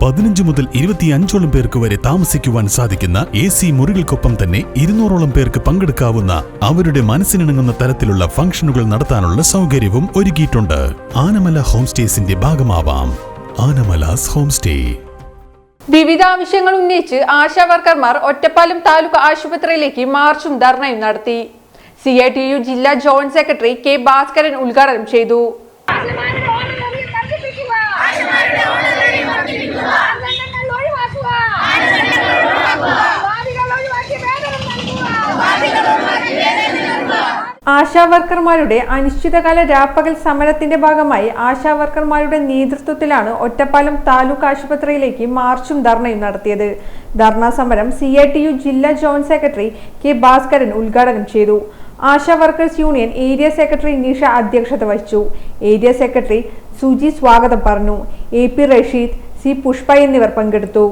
പതിനഞ്ച് മുതൽ ഇരുപത്തിയഞ്ചോളം പേർക്ക് വരെ താമസിക്കുവാൻ സാധിക്കുന്ന എ സി മുറികൾക്കൊപ്പം തന്നെ ഇരുന്നൂറോളം പേർക്ക് പങ്കെടുക്കാവുന്ന അവരുടെ മനസ്സിനിണങ്ങുന്ന തരത്തിലുള്ള ഫംഗ്ഷനുകൾ നടത്താനുള്ള സൗകര്യവും ഒരുക്കിയിട്ടുണ്ട്. ആനമല ഹോം സ്റ്റേസിന്റെ ഭാഗമാവാം. ആനമലാസ് ഹോം സ്റ്റേ വിവിധ ആവശ്യങ്ങൾ ഉന്നയിച്ച് ആശാവർക്കർമാർ ഒറ്റപ്പാലം താലൂക്ക് ആശുപത്രിയിലേക്ക് മാർച്ചും ധർണയും നടത്തി. സി ഐ ടി യു ജില്ലാ ജോയിന്റ് സെക്രട്ടറി കെ ഭാസ്കരൻ ഉദ്ഘാടനം ചെയ്തു. നൽകുക. ആശാ വർക്കർമാരുടെ അനിശ്ചിതകാല രാപ്പകൽ സമരത്തിന്റെ ഭാഗമായി ആശാവർക്കർമാരുടെ നേതൃത്വത്തിലാണ് ഒറ്റപ്പാലം താലൂക്ക് ആശുപത്രിയിലേക്ക് മാർച്ചും ധർണയും നടത്തിയത്. ധർണാ സമരം സി ഐ ടി യു ജില്ലാ ജോയിന്റ് സെക്രട്ടറി കെ ഭാസ്കരൻ ഉദ്ഘാടനം ചെയ്തു. Asha workers union area secretary Nisha അധ്യക്ഷത വഹിച്ചു. ഏരിയ സെക്രട്ടറി സുജി സ്വാഗതം പറഞ്ഞു. A P Rasheed C Pushpa എന്നിവർ പങ്കെടുത്തു.